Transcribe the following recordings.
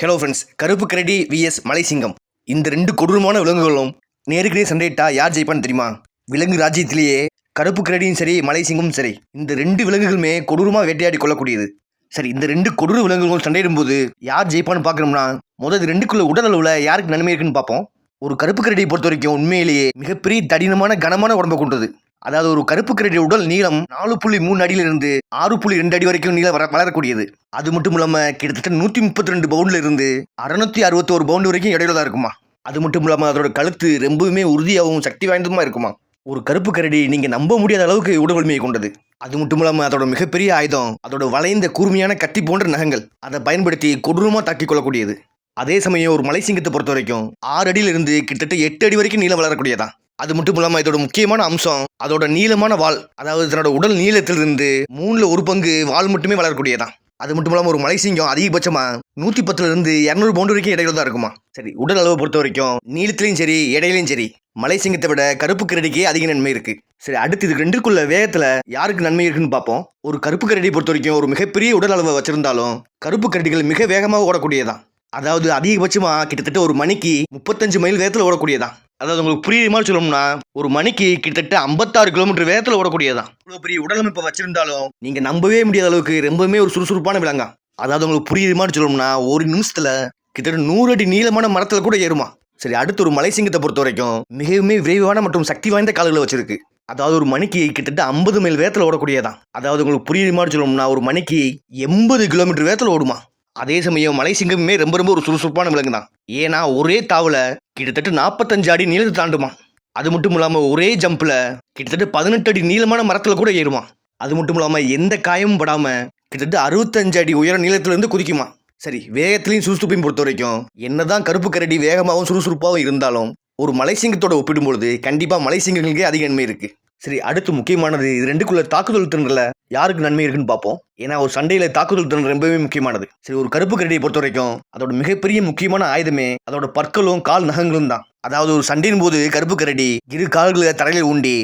Hello friends கருப்பு கரடி vs மலைசிங்கம். இந்த ரெண்டு கொடூரமான விலங்குகளும் நேருக்கடியே சண்டையிட்டா யார் ஜெயிப்பான்னு தெரியுமா? விலங்கு ராஜ்யத்திலேயே கருப்பு கரடியும் சரி மலைசிங்கமும் சரி இந்த ரெண்டு விலங்குகளுமே கொடூரமாக வேட்டையாடி கொள்ளக்கூடியது. சரி இந்த ரெண்டு கொடூர விலங்குகளும் சண்டையிடும் போது யார் ஜெயிப்பான்னு பார்க்கணும்னா முதல் இது ரெண்டுக்குள்ள உடல் அளவில் யாருக்கு நன்மை இருக்குன்னு பார்ப்போம். ஒரு கருப்பு கரடியை பொறுத்த வரைக்கும் உண்மையிலேயே மிகப்பெரிய தடினமான கனமான உடம்பை கொண்டது. அதாவது ஒரு கருப்பு கரடி உடல் நீளம் நாலு புள்ளி மூணு அடியிலிருந்து ஆறு புள்ளி ரெண்டு அடி வரைக்கும் நீளம் வளரக்கூடியது. அது மட்டும் இல்லாம கிட்டத்தட்ட நூத்தி முப்பத்தி ரெண்டு பவுண்ட்ல இருந்து அறுநூத்தி அறுபத்தோரு பவுண்ட் வரைக்கும் இடையில தான் இருக்குமா. அது மட்டும் இல்லாமல் அதோட கழுத்து ரொம்பவுமே உறுதியாகவும் சக்தி வாய்ந்ததுமா இருக்குமா. ஒரு கருப்பு கரடி நீங்கள் நம்ப முடியாத அளவுக்கு உடல் வலிமையை கொண்டது. அது மட்டும் இல்லாமல் அதோட மிகப்பெரிய ஆயுதம் அதோட வளைந்த கூர்மையான கத்தி போன்ற நகங்கள் அதை பயன்படுத்தி கொடூரமாக தாக்கிக் கொள்ளக்கூடியது. அதே சமயம் ஒரு மலை சிங்கத்தை பொறுத்த வரைக்கும் ஆறு அடியிலிருந்து கிட்டத்தட்ட எட்டு அடி வரைக்கும் நீளம் வளரக்கூடியதான் அது மட்டும் இல்லாமல் இதோட முக்கியமான அம்சம் அதோட நீளமான வால் அதாவது தன்னோட உடல் நீளத்திலிருந்து மூணில் ஒரு பங்கு வால் மட்டுமே வளரக்கூடியதான். அது மட்டும் இல்லாமல் ஒரு மலை சிங்கம் அதிகபட்சமாக நூற்றி பத்துலேருந்து இரநூறு பவுண்டு வரைக்கும் இடையில தான் இருக்குமா? சரி உடல் அளவை பொறுத்த வரைக்கும் நீளத்திலையும் சரி இடையிலையும் சரி மலை சிங்கத்தை விட கருப்பு கரடிக்கே அதிக நன்மை இருக்கு. சரி அடுத்து இது ரெண்டுக்குள்ள வேகத்துல யாருக்கு நன்மை இருக்குன்னு பார்ப்போம். ஒரு கருப்பு கரடியை பொறுத்த வரைக்கும் ஒரு மிகப்பெரிய உடல் அளவை வச்சிருந்தாலும் கருப்பு கரடிகள் மிக வேகமாக ஓடக்கூடியதான். அதாவது அதிகபட்சமாக கிட்டத்தட்ட ஒரு மணிக்கு முப்பத்தஞ்சு மைல் வேகத்தில் ஓடக்கூடியதான். அதாவது உங்களுக்கு புரியுற மாதிரி சொல்லணும்னா ஒரு மணிக்கு கிட்டத்தட்ட ஐம்பத்தாறு கிலோமீட்டர் வேகத்தில் ஓடக்கூடியதான் இவ்வளோ பெரிய உடலமைப்பை வச்சிருந்தாலும் நீங்கள் நம்பவே முடியாத அளவுக்கு ரொம்பவுமே ஒரு சுறுசுறுப்பான விலங்கா. அதாவது உங்களுக்கு புரியுற மாதிரி சொல்லணும்னா ஒரு நிமிஷத்தில் கிட்டத்தட்ட நூறு அடி நீளமான மரத்தில் கூட ஏறுமா. சரி அடுத்து ஒரு மலை சிங்கத்தை பொறுத்த வரைக்கும் மிகவும் விரைவான மற்றும் சக்தி வாய்ந்த கால்களை வச்சிருக்கு. அதாவது ஒரு மணிக்கு கிட்டத்தட்ட ஐம்பது மைல் வேகத்தில் ஓடக்கூடியதான் அதாவது உங்களுக்கு புரியுற மாதிரி சொல்லணும்னா ஒரு மணிக்கு எண்பது கிலோமீட்டர் வேகத்தில் ஓடுமா. அதே சமயம் மலை சிங்கமே ரொம்ப ரொம்ப ஒரு சுறுசுறுப்பான விலங்கு தான் ஏன்னா ஒரே தாவில் கிட்டத்தட்ட நாற்பத்தஞ்சு அடி நீளத்தை தாண்டுமா அது மட்டும் இல்லாமல் ஒரே ஜம்பில் கிட்டத்தட்ட பதினெட்டு அடி நீளமான மரத்தில் கூட ஏறுமா அது மட்டும் இல்லாமல் எந்த காயமும் படாமல் கிட்டத்தட்ட அறுபத்தஞ்சு அடி உயர நீளத்துலேருந்து குதிக்குமா சரி வேகத்திலையும் சுறுசுறுப்பையும் பொறுத்த வரைக்கும் என்னதான் கருப்பு கரடி வேகமாகவும் சுறுசுறுப்பாகவும் இருந்தாலும் ஒரு மலை சிங்கத்தோட ஒப்பிடும்பொழுது கண்டிப்பாக மலை சிங்கங்களுக்கே அதிக நன்மை இருக்குது சரி அடுத்து முக்கியமானது இது ரெண்டுக்குள்ள தாக்குதல் திறனில் யாருக்கு நன்மை இருக்குன்னு பார்ப்போம். ஏன்னா ஒரு சண்டையில் தாக்குதல் திறன் ரொம்பவே முக்கியமானது. சரி ஒரு கருப்பு கரடியை பொறுத்த வரைக்கும் அதோட மிகப்பெரிய முக்கியமான ஆயுதமே அதோட பற்களும் கால் நகங்களும் தான். அதாவது ஒரு சண்டையின் போது கருப்பு கரடி இரு கால்களை தரையில் ஊண்டி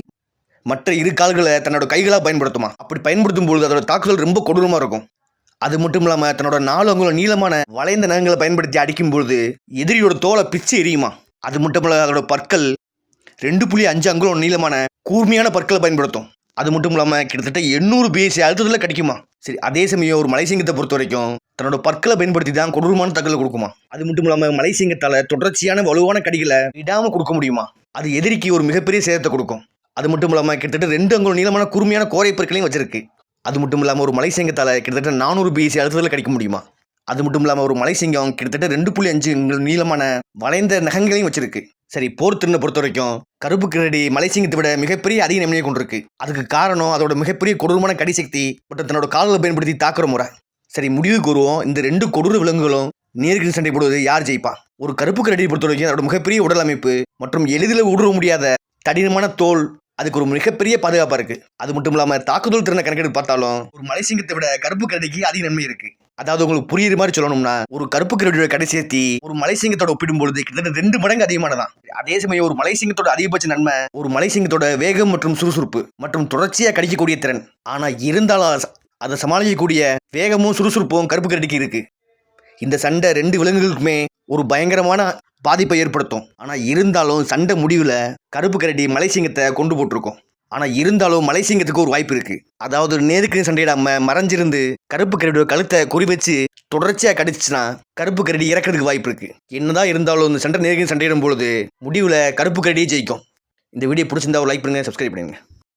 மற்ற இரு கால்களை தன்னோட கைகளாக பயன்படுத்துமா? அப்படி பயன்படுத்தும் பொழுது அதோட தாக்குதல் ரொம்ப கொடூரமாக இருக்கும். அது மட்டும் இல்லாமல் தன்னோட நாலு அங்குலம் நீளமான வளைந்த நகங்களை பயன்படுத்தி அடிக்கும் பொழுது எதிரியோட தோலை பிச்சு எரியுமா அது மட்டும் இல்லாமல் அதோட பற்கள் ரெண்டு புள்ளி அஞ்சு அங்குலம் நீளமான கூர்மையான பற்களை பயன்படுத்தும். அது மட்டும் இல்லாமல் கிட்டத்தட்ட எண்ணூறு பிஎஸ்சி அழுத்தத்தில் கிடைக்குமா? சரி அதே சமயம் ஒரு மலைசிங்கத்தை பொறுத்த வரைக்கும் தன்னோட பற்களை பயன்படுத்தி தான் கொடூரமான தகவலை கொடுக்குமா? அது மட்டும் இல்லாமல் மலைசிங்கத்தால் தொடர்ச்சியான வலுவான கடிகளை விடாமல் கொடுக்க முடியுமா? அது எதிரிக்கு ஒரு மிகப்பெரிய சேதத்தை கொடுக்கும். அது மட்டும் இல்லாமல் கிட்டத்தட்ட ரெண்டு அங்குலம் நீளமான குறுமையான கோரை பொருட்களையும் வச்சிருக்கு. அது மட்டும் இல்லாமல் ஒரு மலைசிங்கத்தால் கிட்டத்தட்ட நானூறு பிஎஸ்சி அழுத்தத்தில் கிடைக்க முடியுமா? அது மட்டும் இல்லாமல் ஒரு மலைசிங்கம் கிட்டத்தட்ட ரெண்டு புள்ளி அஞ்சு நீளமான வளைந்த நகங்களையும் வச்சிருக்கு. சரி போர் திறனை பொறுத்த வரைக்கும் கருப்பு கிரடி மலைசிங்கத்தை விட மிகப்பெரிய அதிக நன்மையை கொண்டிருக்கு. அதுக்கு காரணம் அதோட மிகப்பெரிய கொடூரமான கடிசக்தி மற்றும் தன்னோட கால்களை பயன்படுத்தி தாக்குற முறை. சரி முடிவுக்கு வருவோம் இந்த ரெண்டு கொடூர விலங்குகளும் நேருக்கு சண்டை போடுவது யார் ஜெயிப்பா? ஒரு கருப்பு கிரடியை பொறுத்த வரைக்கும் அதோட மிகப்பெரிய உடல் அமைப்பு மற்றும் எளிதில் ஊடுருவ முடியாத தடினமான தோல் அதுக்கு ஒரு மிகப்பெரிய பாதுகாப்பாக இருக்குது அது மட்டும் இல்லாமல் தாக்குதல் திறனை கணக்கெடுத்து பார்த்தாலும் ஒரு மலைசிங்கத்தை விட கருப்பு கரடிக்கு அதிக நன்மை இருக்குது அதாவது உங்களுக்கு புரியுற மாதிரி சொல்லணும்னா ஒரு கருப்பு கரடியோட கடை சேர்த்தி ஒரு மலைசிங்கத்தோட ஒப்பிடும் பொழுது கிட்டத்தட்ட ரெண்டு மடங்கு அதிகமானதான். அதே சமயம் ஒரு மலைசிங்கத்தோட அதிகபட்ச நன்மை ஒரு மலைசிங்கத்தோட வேகம் மற்றும் சுறுசுறுப்பு மற்றும் தொடர்ச்சியாக கடிக்கக்கூடிய திறன். ஆனால் இருந்தாலும் அதை சமாளிக்கக்கூடிய வேகமும் சுறுசுறுப்பும் கருப்பு கரடிக்கு இருக்கு. இந்த சண்டை ரெண்டு விலங்குகளுக்குமே ஒரு பயங்கரமான பாதிப்பை ஏற்படுத்தும். ஆனால் இருந்தாலும் சண்டை முடிவில் கருப்பு கரடி மலைசிங்கத்தை கொண்டு போட்டிருக்கும். ஆனால் இருந்தாலும் மலைசிங்கத்துக்கு ஒரு வாய்ப்பு இருக்குது அதாவது நேருக்கு சண்டையிடாம மறைஞ்சிருந்து கருப்பு கரடியோட கழுத்தை குறி வச்சு தொடர்ச்சியாக கடிச்சுன்னா கருப்பு கரடி இறக்கிறதுக்கு வாய்ப்பு இருக்கு. என்னதான் இருந்தாலும் இந்த சண்டை நேருக்கு சண்டையிடும் பொழுது முடிவில் கருப்பு கரடியே ஜெயிக்கும். இந்த வீடியோ பிடிச்சிருந்தா ஒரு லைக் பண்ணுங்கள் சப்ஸ்கிரைப் பண்ணுங்க.